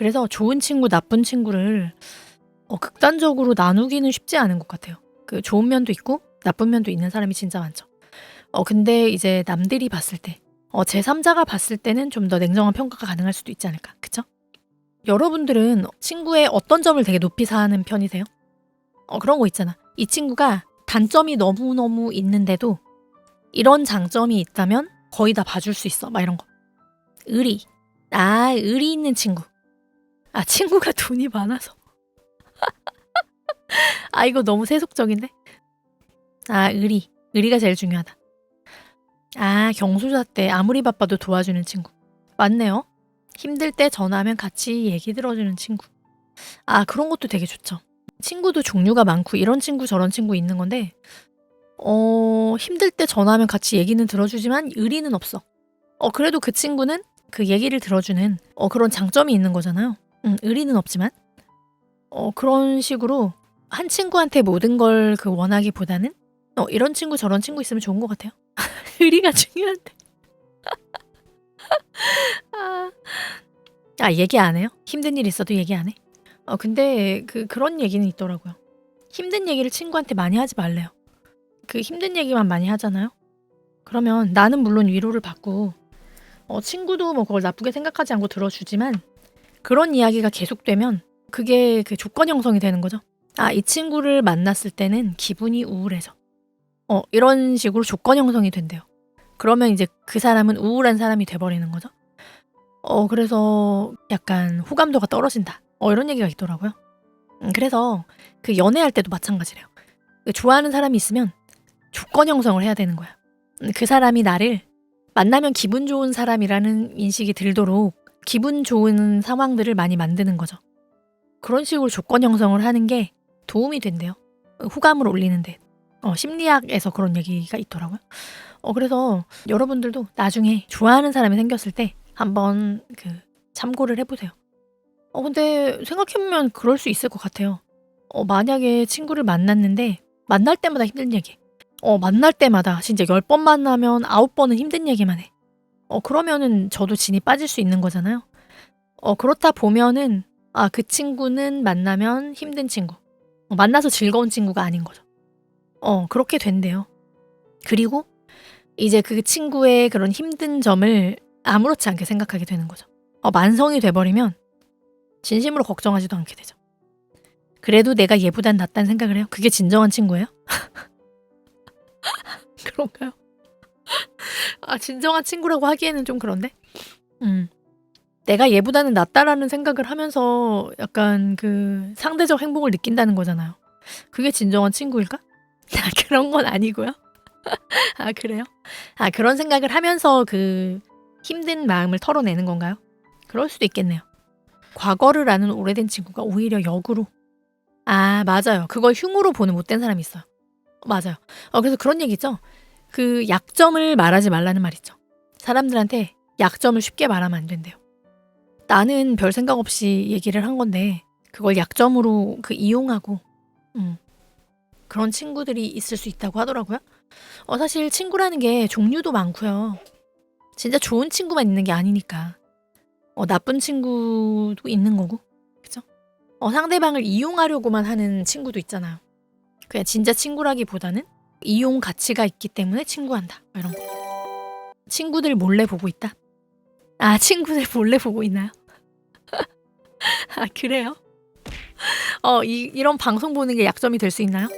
그래서 좋은 친구, 나쁜 친구를 어, 극단적으로 나누기는 쉽지 않은 것 같아요. 그 좋은 면도 있고 나쁜 면도 있는 사람이 진짜 많죠. 어, 근데 이제 남들이 봤을 때, 어, 제3자가 봤을 때는 좀 더 냉정한 평가가 가능할 수도 있지 않을까. 그쵸? 여러분들은 친구의 어떤 점을 되게 높이 사는 편이세요? 어, 그런 거 있잖아. 이 친구가 단점이 너무너무 있는데도 이런 장점이 있다면 거의 다 봐줄 수 있어. 막 이런 거. 의리. 아, 의리 있는 친구. 아, 친구가 돈이 많아서. 아, 이거 너무 세속적인데? 아, 의리. 의리가 제일 중요하다. 아, 경수자 때 아무리 바빠도 도와주는 친구. 맞네요. 힘들 때 전화하면 같이 얘기 들어주는 친구. 아, 그런 것도 되게 좋죠. 친구도 종류가 많고 이런 친구 저런 친구 있는 건데 어, 힘들 때 전화하면 같이 얘기는 들어주지만 의리는 없어. 어, 그래도 그 친구는 그 얘기를 들어주는 어, 그런 장점이 있는 거잖아요. 음, 의리는 없지만. 어, 그런 식으로 한 친구한테 모든 걸 그 원하기보다는 어, 이런 친구 저런 친구 있으면 좋은 것 같아요. 의리가 중요한데. 아, 아, 얘기 안 해요? 힘든 일 있어도 얘기 안 해? 어, 근데 그, 그런 얘기는 있더라고요. 힘든 얘기를 친구한테 많이 하지 말래요. 그 힘든 얘기만 많이 하잖아요. 그러면 나는 물론 위로를 받고 어, 친구도 뭐 그걸 나쁘게 생각하지 않고 들어주지만 그런 이야기가 계속되면 그게 그 조건 형성이 되는 거죠. 아, 이 친구를 만났을 때는 기분이 우울해져. 어, 이런 식으로 조건 형성이 된대요. 그러면 이제 그 사람은 우울한 사람이 돼버리는 거죠. 어, 그래서 약간 호감도가 떨어진다. 어, 이런 얘기가 있더라고요. 음, 그래서 그 연애할 때도 마찬가지래요. 그 좋아하는 사람이 있으면 조건 형성을 해야 되는 거야. 음, 그 사람이 나를 만나면 기분 좋은 사람이라는 인식이 들도록 기분 좋은 상황들을 많이 만드는 거죠. 그런 식으로 조건 형성을 하는 게 도움이 된대요. 호감을 올리는데. 어, 심리학에서 그런 얘기가 있더라고요. 어, 그래서 여러분들도 나중에 좋아하는 사람이 생겼을 때 한번 그 참고를 해보세요. 어, 근데 생각해보면 그럴 수 있을 것 같아요. 어, 만약에 친구를 만났는데 만날 때마다 힘든 얘기. 어, 만날 때마다 진짜 10번 만나면 9번은 힘든 얘기만 해. 어, 그러면은 저도 진이 빠질 수 있는 거잖아요. 어, 그렇다 보면은 아, 그 친구는 만나면 힘든 친구. 어, 만나서 즐거운 친구가 아닌 거죠. 어, 그렇게 된대요. 그리고 이제 그 친구의 그런 힘든 점을 아무렇지 않게 생각하게 되는 거죠. 어, 만성이 돼버리면 진심으로 걱정하지도 않게 되죠. 그래도 내가 얘보단 낫다는 생각을 해요. 그게 진정한 친구예요? 그런가요? 아, 진정한 친구라고 하기에는 좀 그런데? 음. 내가 얘보다는 낫다라는 생각을 하면서 약간 그 상대적 행복을 느낀다는 거잖아요. 그게 진정한 친구일까? 아, 그런 건 아니고요. 아, 그래요? 아, 그런 생각을 하면서 그 힘든 마음을 털어내는 건가요? 그럴 수도 있겠네요. 과거를 아는 오래된 친구가 오히려 역으로. 아, 맞아요. 그걸 흉으로 보는 못된 사람이 있어요. 맞아요. 어, 그래서 그런 얘기 있죠. 그 약점을 말하지 말라는 말 있죠. 사람들한테 약점을 쉽게 말하면 안 된대요. 나는 별 생각 없이 얘기를 한 건데 그걸 약점으로 그 이용하고 음, 그런 친구들이 있을 수 있다고 하더라고요. 어, 사실 친구라는 게 종류도 많고요. 진짜 좋은 친구만 있는 게 아니니까. 어, 나쁜 친구도 있는 거고. 그죠? 어, 상대방을 이용하려고만 하는 친구도 있잖아요. 그냥 진짜 친구라기보다는 이용 가치가 있기 때문에 친구한다. 뭐 이런 거. 친구들 몰래 보고 있다? 아, 친구들 몰래 보고 있나요? 아, 그래요? 어, 이, 이런 방송 보는 게 약점이 될 수 있나요?